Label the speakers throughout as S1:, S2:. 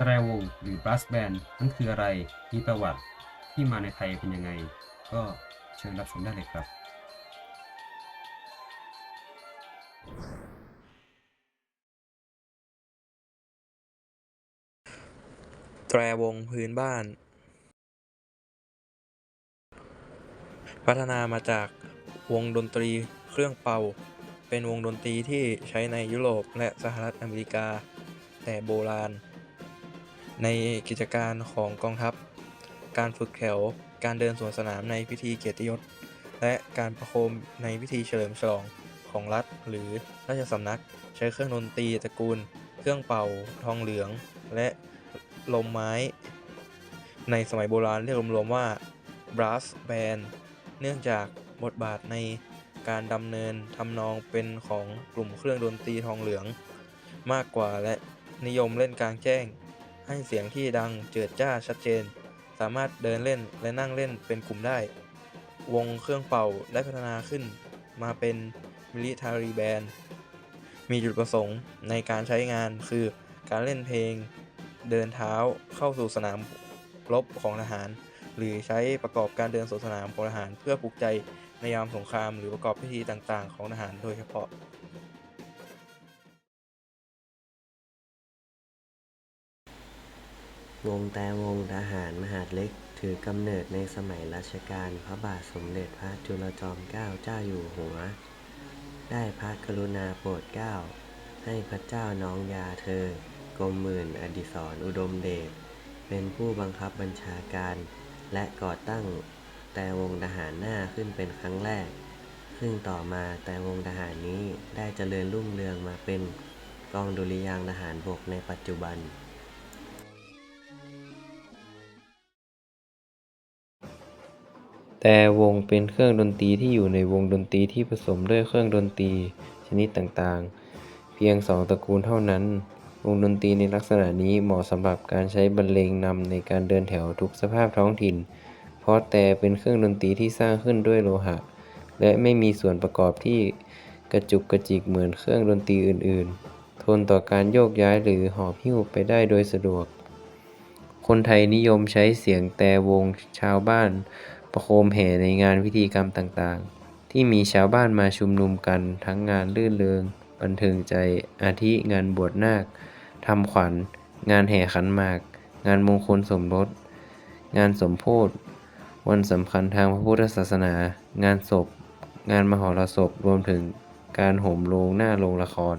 S1: แตรวงหรือ brass band นั้นคืออะไร มีประวัติที่มาในไทยเป็นยังไง ก็เชิญรับชมได้เลยครับ
S2: แตรวงพื้นบ้าน พัฒนามาจากวงดนตรีเครื่องเป่า เป็นวงดนตรีที่ใช้ในยุโรปและสหรัฐอเมริกา แต่โบราณ ในกิจการของกองทัพ การฝึกแถว การเดินสวนสนามในพิธีเกียรติยศ และการประโคมในพิธีเฉลิมฉลองของรัฐหรือราชสำนัก ใช้เครื่องดนตรีตระกูล เครื่องเป่า ทองเหลือง และลมไม้ ในสมัยโบราณเรียกรวมๆว่า brass band เนื่องจากบทบาทในการดำเนินทำนองเป็นของกลุ่มเครื่องดนตรีทองเหลือง มากกว่าและนิยมเล่นกลางแจ้ง ให้เสียงที่ดังเจิดจ้าชัดเจน สามารถเดินเล่นและนั่งเล่นเป็นกลุ่มได้ วงเครื่องเป่าได้พัฒนาขึ้น มาเป็น military band มีจุดประสงค์ในการใช้งานคือการเล่นเพลง เดินเท้าเข้าสู่สนามรบของทหาร หรือใช้ประกอบการเดินสวนสนามของทหาร เพื่อปลุกใจในยามสงครามหรือประกอบพิธีต่างๆ ของทหารโดยเฉพาะ
S3: วงแต่วงทหารมหาดเล็ก ถือกำเนิดในสมัยรัชกาลพระบาทสมเด็จพระจุลจอมเกล้าเจ้าอยู่หัว ได้พระกรุณาโปรดเกล้า ให้พระเจ้าน้องยาเธอกรมหมื่นอดิศรอุดมเดชเป็นผู้บังคับบัญชาการ และก่อตั้งแต่วงทหารหน้าขึ้นเป็นครั้งแรก ซึ่งต่อมาแต่วงทหารนี้ได้เจริญรุ่งเรืองมาเป็นกองดุริยางทหารบกในปัจจุบัน
S4: แต่วงเป็นเครื่องดนตรีที่อยู่ในวงดนตรีที่ผสมด้วยเครื่องดนตรีชนิดต่างๆ เพียงสองตระกูลเท่านั้น วงดนตรีในลักษณะนี้เหมาะสำหรับการใช้บรรเลงนำในการเดินแถวทุกสภาพท้องถิ่น เพราะแต่เป็นเครื่องดนตรีที่สร้างขึ้นด้วยโลหะ และไม่มีส่วนประกอบที่กระจุกกระจิกเหมือนเครื่องดนตรีอื่นๆ ทนต่อการโยกย้ายหรือหอบหิ้วไปได้โดยสะดวก คนไทยนิยมใช้เสียงแต่วงชาวบ้าน ประโคมแห่ในงานพิธีกรรมต่างๆ ที่มีชาวบ้านมาชุมนุมกันทั้งงานลื่นเริง บันเทิงใจ อาทิงานบวชนาคทำขวัญ งานแห่ขันหมาก งานมงคลสมรส งานสมโพธิวันสำคัญทางพระพุทธศาสนา งานศพ งานมหรสพรวมถึงการโหมโรงหน้าโรงละคร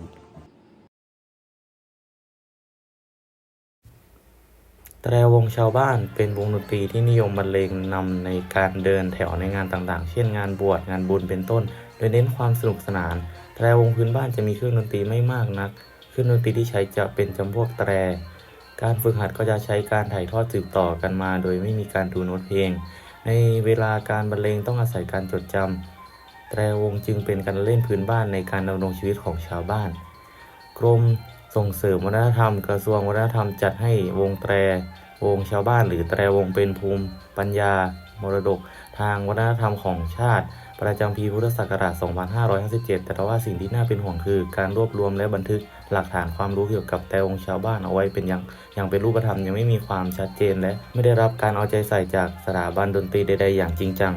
S5: แตรวงชาวบ้านเป็นวงดนตรีที่นิยมบรรเลงนำในการเดินแถวในงานต่างๆ เช่นงานบวชงานบุญเป็นต้น โดยเน้นความสนุกสนาน แตรวงพื้นบ้านจะมีเครื่องดนตรีไม่มากนัก เครื่องดนตรีที่ใช้จะเป็นจำพวกแตร การฝึกหัดก็จะใช้การถ่ายทอดสืบต่อกันมา โดยไม่มีการดูโน้ตเพลง ในเวลาการบรรเลงต้องอาศัยการจดจำแตรวงจึงเป็นการเล่นพื้นบ้านในการดำรงชีวิตของชาวบ้าน กรม ส่งเสริมวัฒนธรรม กระทรวงวัฒนธรรมจัดให้วงแตร วงชาวบ้านหรือแตรวงเป็นภูมิปัญญา มรดก ทางวัฒนธรรมของชาติ ประจำปีพุทธศักราช 2557 แต่ว่าสิ่งที่น่าเป็นห่วงคือ การรวบรวมและบันทึกหลักฐานความรู้เกี่ยวกับแตรวงชาวบ้านเอาไว้เป็นอย่างอย่างเป็นรูปธรรมยังไม่มีความชัดเจนและไม่ได้รับการเอาใจใส่จากสถาบันดนตรีใด ๆ อย่างจริงจัง